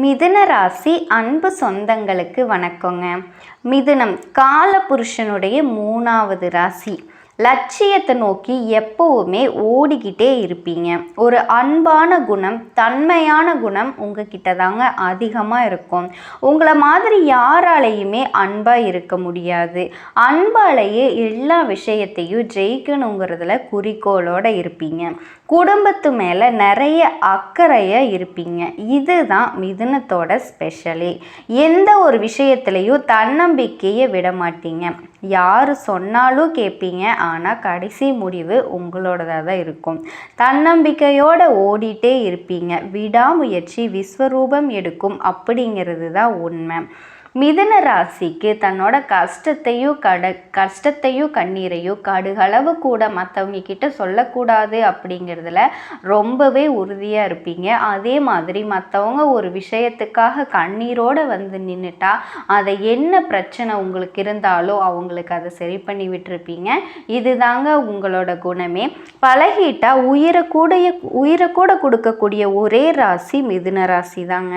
மிதுன ராசி அன்பு சொந்தங்களுக்கு வணக்கங்க. மிதுனம் காலபுருஷனுடைய மூணாவது ராசி. லட்சியத்தை நோக்கி எப்போவுமே ஓடிக்கிட்டே இருப்பீங்க. ஒரு அன்பான குணம் தன்மையான குணம் உங்ககிட்ட தாங்க அதிகமாக இருக்கும். உங்களை மாதிரி யாராலையுமே அன்பாக இருக்க முடியாது. அன்பாலேயே எல்லா விஷயத்தையும் ஜெயிக்கணுங்கிறதுல குறிக்கோளோடு இருப்பீங்க. குடும்பத்து மேலே நிறைய அக்கறையாக இருப்பீங்க. இதுதான் மிதுனத்தோட ஸ்பெஷலி எந்த ஒரு விஷயத்துலையும் தன்னம்பிக்கையை விட மாட்டீங்க. யார் சொன்னாலும் கேட்பீங்க ஆனால் கடைசி முடிவு உங்களோடதாக தான் இருக்கும். தன்னம்பிக்கையோடு ஓடிட்டே இருப்பீங்க. விடாமுயற்சி விஸ்வரூபம் எடுக்கும் அப்படிங்கிறது தான் உண்மை. மிதுன ராசிக்கு தன்னோட கஷ்டத்தையும் கட கஷ்டத்தையும் கண்ணீரையும் கடுகளவு கூட மற்றவங்க கிட்ட சொல்லக்கூடாது அப்படிங்கிறதுல ரொம்பவே உறுதியாக இருப்பீங்க. அதே மாதிரி மற்றவங்க ஒரு விஷயத்துக்காக கண்ணீரோடு வந்து நின்றுட்டா அதை என்ன பிரச்சனை உங்களுக்கு இருந்தாலோ அவங்களுக்கு அதை சரி பண்ணி விட்டுருப்பீங்க. இதுதாங்க உங்களோட குணமே. பழகிட்டா உயிரை கூட உயிரை கூட கொடுக்கக்கூடிய ஒரே ராசி மிதுன ராசி தாங்க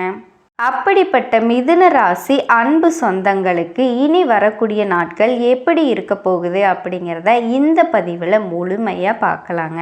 அப்படிப்பட்ட மிதுன ராசி அன்பு சொந்தங்களுக்கு இனி வரக்கூடிய நாட்கள் எப்படி இருக்க போகுது அப்படிங்கிறத இந்த பதிவில் முழுமையாக பார்க்கலாங்க.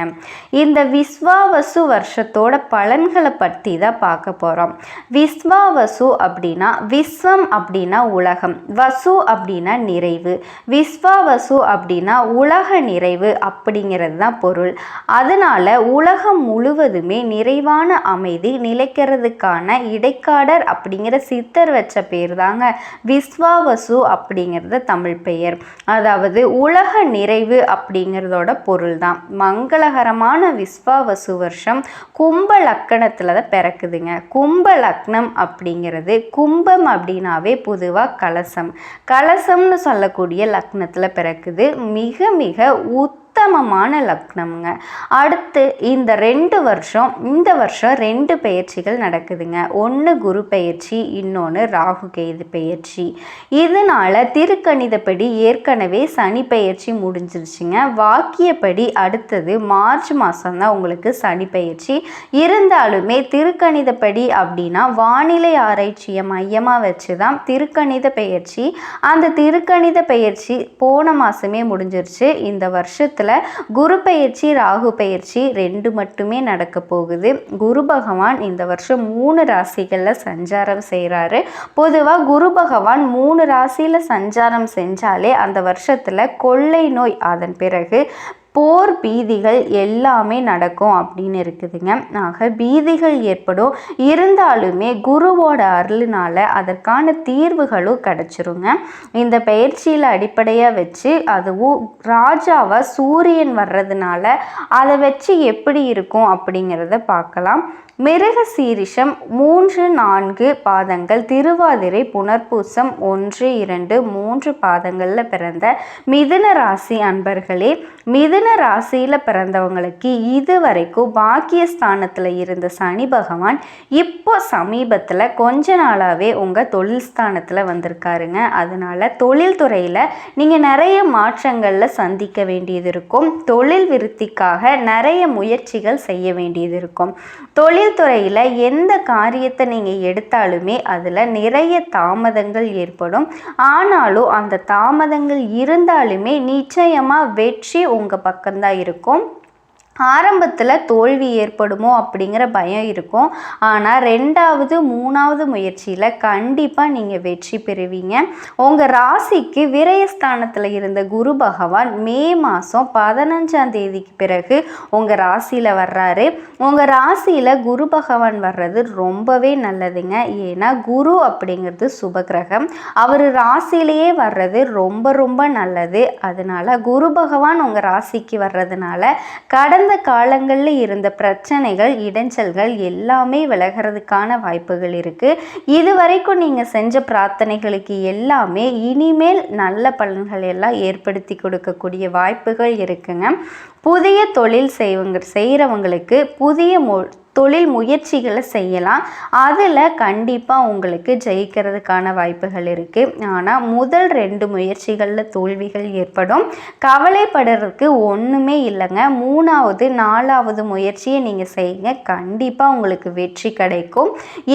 இந்த விஸ்வாவசு வருஷத்தோட பலன்களை பற்றி தான் பார்க்க போகிறோம் விஸ்வாவசு அப்படின்னா விஸ்வம் அப்படின்னா உலகம் வசு அப்படின்னா நிறைவு விஸ்வாவசு அப்படின்னா உலக நிறைவு அப்படிங்கிறது தான் பொருள். அதனால் உலகம் முழுவதுமே நிறைவான அமைதி நிலைக்கிறதுக்கான இடைக்காடர் அப்படிங்கிற சித்தர் வச்ச பேர் தாங்க விஸ்வாவசு அப்படிங்கிறது தமிழ் பெயர். அதாவது உலக நிறைவு அப்படிங்கிறதோட பொருள் தான் மங்களகரமான விஸ்வாவசு வருஷம் கும்ப லக்கணத்தில் தான் பிறக்குதுங்க. கும்ப லக்னம் அப்படிங்கிறது கும்பம் அப்படின்னாவே பொதுவாக கலசம். கலசம்னு சொல்லக்கூடிய லக்னத்தில் பிறக்குது. மிக மிக ஊத் உத்தமமான லக்னம்ங்க. அடுத்து இந்த ரெண்டு வருஷம் இந்த வருஷம் ரெண்டு பயிற்சிகள் நடக்குதுங்க. ஒன்று குரு பயிற்சி இன்னொன்று ராகு கேது பயிற்சி. இதனால் திருக்கணிதப்படி ஏற்கனவே சனி பயிற்சி முடிஞ்சிருச்சுங்க. வாக்கியப்படி அடுத்தது மார்ச் மாதம் தான் உங்களுக்கு சனி பயிற்சி. இருந்தாலுமே திருக்கணிதப்படி அப்படின்னா வானிலை ஆராய்ச்சியை மையமாக வச்சு தான் திருக்கணித பயிற்சி. அந்த திருக்கணித பயிற்சி போன மாதமே முடிஞ்சிருச்சு. இந்த வருஷத்தில் குரு பயிற்சி ராகு பயிற்சி ரெண்டு மட்டுமே நடக்க போகுது. குரு பகவான் இந்த வருஷம் மூணு ராசிகளில் சஞ்சாரம் செய்கிறாரு பொதுவாக குரு பகவான் மூணு ராசியில் சஞ்சாரம் செஞ்சாலே அந்த வருஷத்தில் கொள்ளை நோய் அதன் பிறகு போர் பீதிகள் எல்லாமே நடக்கும் அப்படின்னு இருக்குதுங்க. ஆக பீதிகள் ஏற்படும். இருந்தாலுமே குருவோட அருளினால் அதற்கான தீர்வுகளும் கிடச்சிருங்க. இந்த பயிற்சியில் அடிப்படையாக வச்சு அதுவும் ராஜாவை சூரியன் வர்றதுனால அதை வச்சு எப்படி இருக்கும் அப்படிங்கிறத பார்க்கலாம். மிருக சீரிஷம் மூன்று நான்கு பாதங்கள் திருவாதிரை புனர்பூசம் ஒன்று இரண்டு மூன்று பாதங்களில் பிறந்த மிதுன ராசி அன்பர்களே மிதுன ராசியில் பிறந்தவங்களுக்கு இது வரைக்கும் பாக்கியஸ்தானத்தில் இருந்த சனி பகவான் இப்போ சமீபத்தில் கொஞ்ச நாளாகவே உங்கள் தொழில் ஸ்தானத்தில் வந்திருக்காருங்க. அதனால் தொழில்துறையில் நீங்கள் நிறைய மாற்றங்களில் சந்திக்க வேண்டியது இருக்கும். தொழில் விருத்திக்காக நிறைய முயற்சிகள் செய்ய வேண்டியது இருக்கும். தொழில் தொழில்துறையில் எந்த காரியத்தை நீங்கள் எடுத்தாலுமே அதில் நிறைய தாமதங்கள் ஏற்படும். ஆனாலும் அந்த தாமதங்கள் இருந்தாலுமே நிச்சயமாக வெற்றி உங்கள் பக்கம்தான் இருக்கும். ஆரம்பத்தில் தோல்வி ஏற்படுமோ அப்படிங்கிற பயம் இருக்கும். ஆனால் ரெண்டாவது மூணாவது முயற்சியில் கண்டிப்பாக நீங்கள் வெற்றி பெறுவீங்க. உங்கள் ராசிக்கு விரயஸ்தானத்தில் இருந்த குரு பகவான் மே மாதம் பதினஞ்சாம் தேதிக்கு பிறகு உங்கள் ராசியில் வர்றாரு. உங்கள் ராசியில் குரு பகவான் வர்றது ரொம்பவே நல்லதுங்க. ஏன்னா குரு அப்படிங்கிறது சுபகிரகம். அவர் ராசியிலேயே வர்றது ரொம்ப ரொம்ப நல்லது. அதனால் குரு பகவான் உங்கள் ராசிக்கு வர்றதுனால கடந்த கடந்த காலங்களில் இருந்த பிரச்சனைகள் இடைஞ்சல்கள் எல்லாமே விலகிறதுக்கான வாய்ப்புகள் இருக்குது இது வரைக்கும் நீங்கள் செஞ்ச பிரார்த்தனைகளுக்கு எல்லாமே இனிமேல் நல்ல பலன்கள் எல்லாம் ஏற்படுத்தி கொடுக்கக்கூடிய வாய்ப்புகள் இருக்குங்க. புதிய தொழில் செய்வங்க செய்கிறவங்களுக்கு புதிய மொ தொழில் முயற்சிகளை செய்யலாம். அதில் கண்டிப்பாக உங்களுக்கு ஜெயிக்கிறதுக்கான வாய்ப்புகள் இருக்குது ஆனால் முதல் ரெண்டு முயற்சிகளில் தோல்விகள் ஏற்படும். கவலைப்படுறதுக்கு ஒன்றுமே இல்லைங்க. மூணாவது நாலாவது முயற்சியை நீங்கள் செய்யுங்க. கண்டிப்பாக உங்களுக்கு வெற்றி கிடைக்கும்.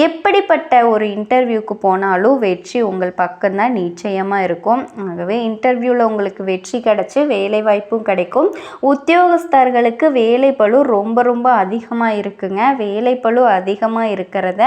எப்படிப்பட்ட ஒரு இன்டர்வியூக்கு போனாலும் வெற்றி உங்கள் பக்கம்தான் நிச்சயமாக இருக்கும். ஆகவே இன்டர்வியூவில் உங்களுக்கு வெற்றி கிடச்சி வேலை வாய்ப்பும் கிடைக்கும். உத்தியோகஸ்தர்களுக்கு வேலை ரொம்ப ரொம்ப அதிகமாக இருக்குங்க. வேலை அதிகமாக இருக்கிறத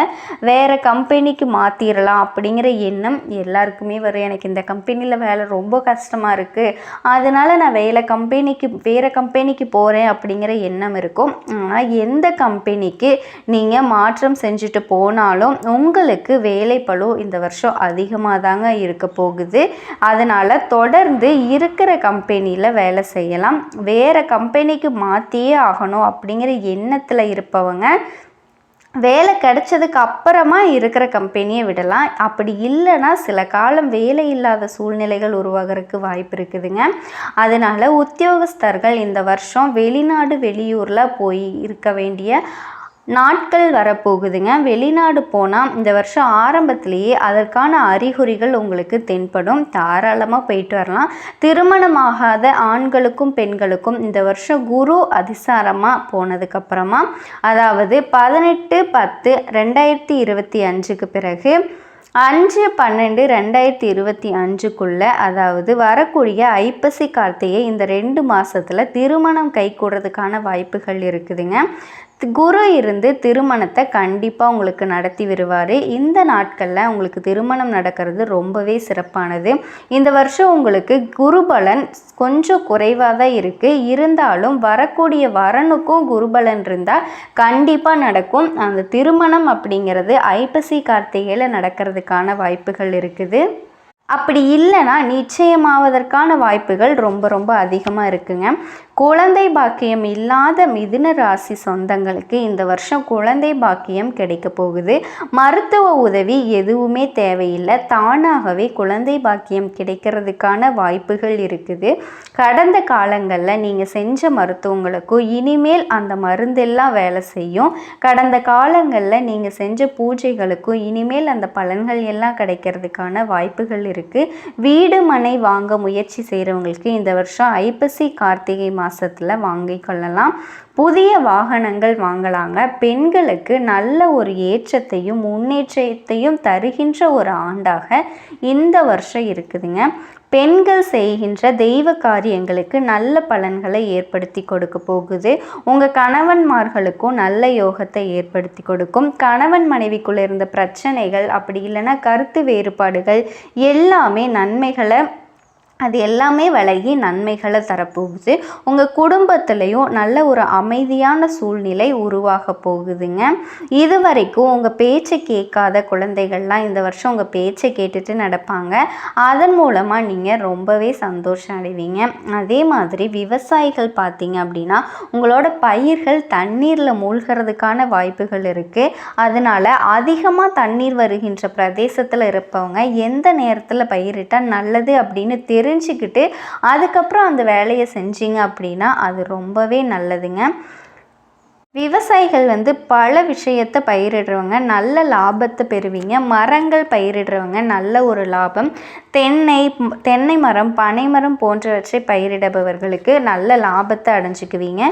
வேறு கம்பெனிக்கு மாற்றிடலாம் அப்படிங்கிற எண்ணம் எல்லாருக்குமே வரும். எனக்கு இந்த கம்பெனியில் வேலை ரொம்ப கஷ்டமாக இருக்குது அதனால் நான் வேலை கம்பெனிக்கு வேறு கம்பெனிக்கு போகிறேன் அப்படிங்கிற எண்ணம் இருக்கும். ஆனால் எந்த கம்பெனிக்கு நீங்கள் மாற்றம் செஞ்சுட்டு போனாலும் உங்களுக்கு வேலை இந்த வருஷம் அதிகமாக தாங்க இருக்க போகுது. அதனால் தொடர்ந்து இருக்கிற கம்பெனியில் வேலை செய்யலாம். வேறு கம்பெனிக்கு மாற்றியே ஆகணும் அப்படிங்கிற எண்ணத்தில் இருப்பவங்க வேலை கிடைச்சதுக்கு அப்புறமா இருக்கிற கம்பெனியை விடலாம். அப்படி இல்லைன்னா சில காலம் வேலை இல்லாத சூழ்நிலைகள் உருவாகிறதுக்கு வாய்ப்பு இருக்குதுங்க. அதனால் உத்தியோகஸ்தர்கள் இந்த வருஷம் வெளிநாடு வெளியூரில் போய் இருக்க வேண்டிய நாட்கள் வரப்போகுதுங்க. வெளிநாடு போனால் இந்த வருஷம் ஆரம்பத்திலேயே அதற்கான அறிகுறிகள் உங்களுக்கு தென்படும். தாராளமாக போயிட்டு வரலாம். திருமணமாகாத ஆண்களுக்கும் பெண்களுக்கும் இந்த வருஷம் குரு அதிசாரமாக போனதுக்கப்புறமா அதாவது பதினெட்டு பத்து ரெண்டாயிரத்தி இருபத்தி அஞ்சுக்கு பிறகு அஞ்சு பன்னெண்டு ரெண்டாயிரத்தி இருபத்தி அஞ்சுக்குள்ளே அதாவது வரக்கூடிய ஐப்பசி கார்த்திகை இந்த ரெண்டு மாதத்தில் திருமணம் கைகூடுறதுக்கான வாய்ப்புகள் இருக்குதுங்க. குரு இருந்து திருமணத்தை கண்டிப்பாக உங்களுக்கு நடத்தி வருவார் இந்த நாட்களில் உங்களுக்கு திருமணம் நடக்கிறது ரொம்பவே சிறப்பானது. இந்த வருஷம் உங்களுக்கு குருபலன் கொஞ்சம் குறைவாக தான் இருக்குது இருந்தாலும் வரக்கூடிய வரனுக்கும் குருபலன் இருந்தால் கண்டிப்பாக நடக்கும். அந்த திருமணம் அப்படிங்கிறது ஐப்பசி கார்த்திகையில் நடக்கிறதுக்கான வாய்ப்புகள் இருக்குது. அப்படி இல்லைன்னா நிச்சயமாவதற்கான வாய்ப்புகள் ரொம்ப ரொம்ப அதிகமாக இருக்குங்க. குழந்தை பாக்கியம் இல்லாத மிதுன ராசி சொந்தங்களுக்கு இந்த வருஷம் குழந்தை பாக்கியம் கிடைக்க போகுது. மருத்துவ உதவி எதுவுமே தேவையில்லை. தானாகவே குழந்தை பாக்கியம் கிடைக்கிறதுக்கான வாய்ப்புகள் இருக்குது. கடந்த காலங்களில் நீங்கள் செஞ்ச மருத்துவங்களுக்கும் இனிமேல் அந்த மருந்தெல்லாம் வேலை செய்யும். கடந்த காலங்களில் நீங்கள் செஞ்ச பூஜைகளுக்கும் இனிமேல் அந்த பலன்கள் எல்லாம் கிடைக்கிறதுக்கான வாய்ப்புகள் இருக்குது வீடு மனை வாங்க முயற்சி செய்கிறவங்களுக்கு இந்த வருஷம் ஐப்பசி கார்த்திகை மாதத்தில் வாங்கி கொள்ளலாம். புதிய வாகனங்கள் வாங்கலாங்க. பெண்களுக்கு நல்ல ஒரு ஏற்றத்தையும் முன்னேற்றத்தையும் தருகின்ற ஒரு ஆண்டாக இந்த வருஷம் இருக்குதுங்க. பெண்கள் செய்கின்ற தெய்வ காரியங்களுக்கு நல்ல பலன்களை ஏற்படுத்தி கொடுக்க போகுது. உங்கள் கணவன்மார்களுக்கும் நல்ல யோகத்தை ஏற்படுத்தி கொடுக்கும். கணவன் மனைவிக்குள்ளே இருந்த பிரச்சனைகள் அப்படி இல்லைன்னா கருத்து வேறுபாடுகள் எல்லாமே நன்மைகளை அது எல்லாமே விலகி நன்மைகளை தரப்போகுது. உங்கள் குடும்பத்துலேயும் நல்ல ஒரு அமைதியான சூழ்நிலை உருவாக போகுதுங்க. இது வரைக்கும் உங்கள் பேச்சை கேட்காத குழந்தைகள்லாம் இந்த வருஷம் உங்கள் பேச்சை கேட்டுட்டு நடப்பாங்க. அதன் மூலமாக நீங்கள் ரொம்பவே சந்தோஷம் அடைவீங்க. அதே மாதிரி விவசாயிகள் பார்த்தீங்க அப்படின்னா உங்களோட பயிர்கள் தண்ணீரில் மூழ்கிறதுக்கான வாய்ப்புகள் இருக்குது அதனால் அதிகமாக தண்ணீர் வருகின்ற பிரதேசத்தில் இருப்பவங்க எந்த நேரத்தில் பயிரிட்டால் நல்லது அப்படின்னு தெரி தெரிஞ்சுக்கிட்டு அதுக்கப்புறம் அந்த வேலையை செஞ்சீங்க அப்படின்னா அது ரொம்பவே நல்லதுங்க. விவசாயிகள் வந்து பல விஷயத்தை பயிரிடுறவங்க நல்ல லாபத்தை பெறுவீங்க. மரங்கள் பயிரிடுறவங்க நல்ல ஒரு லாபம். தென்னை தென்னை மரம் பனை மரம் போன்றவற்றை பயிரிடுபவர்களுக்கு நல்ல லாபத்தை அடைஞ்சிக்குவீங்க.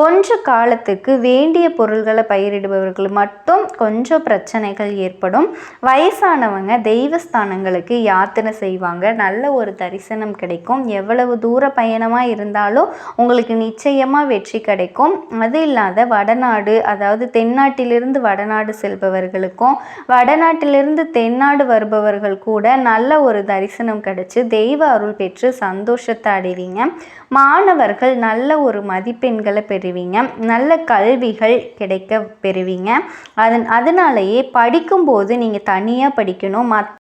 கொஞ்ச காலத்துக்கு வேண்டிய பொருள்களை பயிரிடுபவர்கள் மட்டும் கொஞ்சம் பிரச்சனைகள் ஏற்படும். வயசானவங்க தெய்வஸ்தானங்களுக்கு யாத்திரை செய்வாங்க. நல்ல ஒரு தரிசனம் கிடைக்கும். எவ்வளவு தூர பயணமாக இருந்தாலும் உங்களுக்கு நிச்சயமாக வெற்றி கிடைக்கும். அது இல்லாத வட வடநாடு அதாவது தென்னாட்டிலிருந்து வடநாடு செல்பவர்களுக்கும் வடநாட்டிலிருந்து தென்னாடு வருபவர்கள் கூட நல்ல ஒரு தரிசனம் கிடைச்சி தெய்வ அருள் பெற்று சந்தோஷத்தை அடைவீங்க. மாணவர்கள் நல்ல ஒரு மதிப்பெண்களை பெறுவீங்க. நல்ல கல்விகள் கிடைக்க பெறுவீங்க. அதன் அதனாலேயே படிக்கும்போது நீங்கள் தனியாக படிக்கணும். மத்